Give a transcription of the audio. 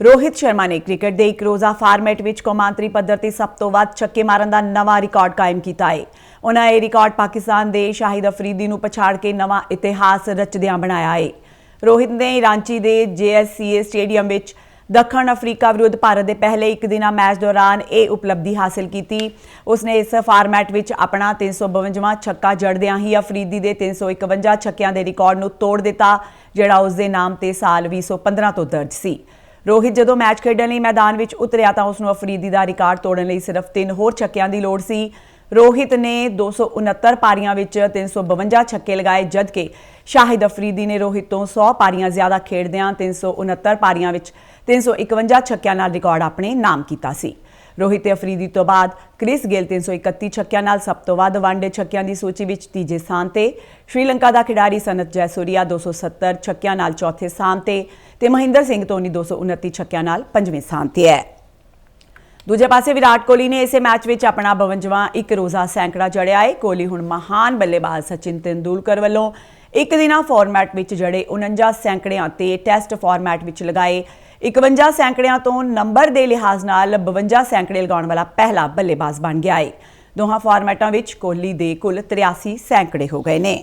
ਰੋਹਿਤ ਸ਼ਰਮਾ ਨੇ ਕ੍ਰਿਕਟ ਦੇ ਇੱਕ ਰੋਜ਼ਾ ਫਾਰਮੈਟ ਵਿੱਚ ਕੌਮਾਂਤਰੀ ਪੱਧਰ ਤੇ ਸਭ ਤੋਂ ਵੱਧ ਛੱਕੇ ਮਾਰਨ ਦਾ ਨਵਾਂ ਰਿਕਾਰਡ ਕਾਇਮ ਕੀਤਾ ਹੈ ਉਹਨਾਂ ਇਹ ਰਿਕਾਰਡ ਪਾਕਿਸਤਾਨ ਦੇ ਸ਼ਾਹਿਦ ਅਫਰੀਦੀ ਨੂੰ ਪਛਾੜ ਕੇ ਨਵਾਂ ਇਤਿਹਾਸ ਰਚਦਿਆਂ ਬਣਾਇਆ ਹੈ ਰੋਹਿਤ ਨੇ ਰਾਂਚੀ ਦੇ JSCA ਸਟੇਡੀਅਮ ਵਿੱਚ ਦੱਖਣ ਅਫਰੀਕਾ ਵਿਰੁੱਧ ਭਾਰਤ ਦੇ ਪਹਿਲੇ ਇੱਕ ਦਿਨਾ ਮੈਚ ਦੌਰਾਨ ਇਹ ਉਪਲਬਧੀ ਹਾਸਲ ਕੀਤੀ। ਉਸਨੇ ਇਸ ਫਾਰਮੈਟ ਵਿੱਚ ਆਪਣਾ 352ਵਾਂ ਛੱਕਾ ਜੜਦਿਆਂ ਹੀ ਅਫਰੀਦੀ ਦੇ 351 ਛੱਕਿਆਂ ਦੇ ਰਿਕਾਰਡ ਨੂੰ ਤੋੜ ਦਿੱਤਾ, ਜਿਹੜਾ ਉਸ ਦੇ ਨਾਮ ਤੇ ਸਾਲ 2015 ਤੋਂ ਦਰਜ ਸੀ। ਰੋਹਿਤ, ਜਦੋਂ ਮੈਚ ਖੇਡਣ ਲਈ ਮੈਦਾਨ ਵਿੱਚ ਉਤਰਿਆ ਤਾਂ ਉਸ ਨੂੰ ਅਫਰੀਦੀ ਦਾ ਰਿਕਾਰਡ ਤੋੜਨ ਲਈ ਸਿਰਫ ਤਿੰਨ ਹੋਰ ਛੱਕਿਆਂ ਦੀ ਲੋੜ ਸੀ। ਰੋਹਿਤ ਨੇ 269 ਪਾਰੀਆਂ ਵਿੱਚ 352 ਛੱਕੇ ਲਗਾਏ, ਜਦਕਿ ਸ਼ਾਹਿਦ ਅਫਰੀਦੀ ਨੇ ਰੋਹਿਤ ਤੋਂ 100 ਪਾਰੀਆਂ ਜ਼ਿਆਦਾ ਖੇਡਦਿਆਂ 369 ਪਾਰੀਆਂ ਵਿੱਚ 351 ਛੱਕਿਆਂ ਨਾਲ ਰਿਕਾਰਡ ਆਪਣੇ ਨਾਮ ਕੀਤਾ ਸੀ। ਰੋਹਿਤ ਅਫਰੀਦੀ ਤੋਂ ਬਾਅਦ ਕ੍ਰਿਸ ਗੇਲ 331 ਛੱਕਿਆਂ ਨਾਲ ਸਭ ਤੋਂ ਵੱਧ ਵਨਡੇ ਛੱਕਿਆਂ ਦੀ ਸੂਚੀ ਵਿੱਚ ਤੀਜੇ ਸਥਾਨ ਤੇ, ਸ਼੍ਰੀਲੰਕਾ ਦਾ ਖਿਡਾਰੀ ਸਨਤ ਜੈਸੂਰੀਆ 270 ਛੱਕਿਆਂ ਨਾਲ ਚੌਥੇ ਸਥਾਨ ਤੇ ਤੇ ਮਹਿੰਦਰ ਸਿੰਘ ਧੋਨੀ 229 ਛੱਕਿਆਂ ਨਾਲ ਪੰਜਵੇਂ ਸਥਾਨ ਤੇ ਹੈ। ਦੂਜੇ ਪਾਸੇ ਵਿਰਾਟ ਕੋਹਲੀ ਨੇ ਇਸੇ ਮੈਚ ਵਿੱਚ ਆਪਣਾ 52ਵਾਂ ਇੱਕ ਰੋਜ਼ਾ ਸੈਂਕੜਾ ਜੜਿਆ ਹੈ। ਕੋਹਲੀ ਹੁਣ ਮਹਾਨ ਬੱਲੇਬਾਜ਼ ਸਚਿਨ ਤੇਂਦੁਲਕਰ ਵੱਲੋਂ ਇੱਕ ਦਿਨਾ ਫਾਰਮੈਟ ਵਿੱਚ ਜੜੇ 49 ਸੈਂਕੜਿਆਂ ਤੇ ਟੈਸਟ ਫਾਰਮੈਟ ਵਿੱਚ ਲਗਾਏ। 51 ਸੈਂਕੜਿਆਂ ਤੋਂ ਨੰਬਰ ਦੇ ਲਿਹਾਜ਼ ਨਾਲ 52 ਸੈਂਕੜੇ ਲਗਾਉਣ ਵਾਲਾ ਪਹਿਲਾ ਬੱਲੇਬਾਜ਼ ਬਣ ਗਿਆ ਹੈ। ਦੋਹਾਂ ਫਾਰਮੈਟਾਂ ਵਿੱਚ ਕੋਹਲੀ ਦੇ ਕੁੱਲ 83 ਸੈਂਕੜੇ ਹੋ ਗਏ ਨੇ।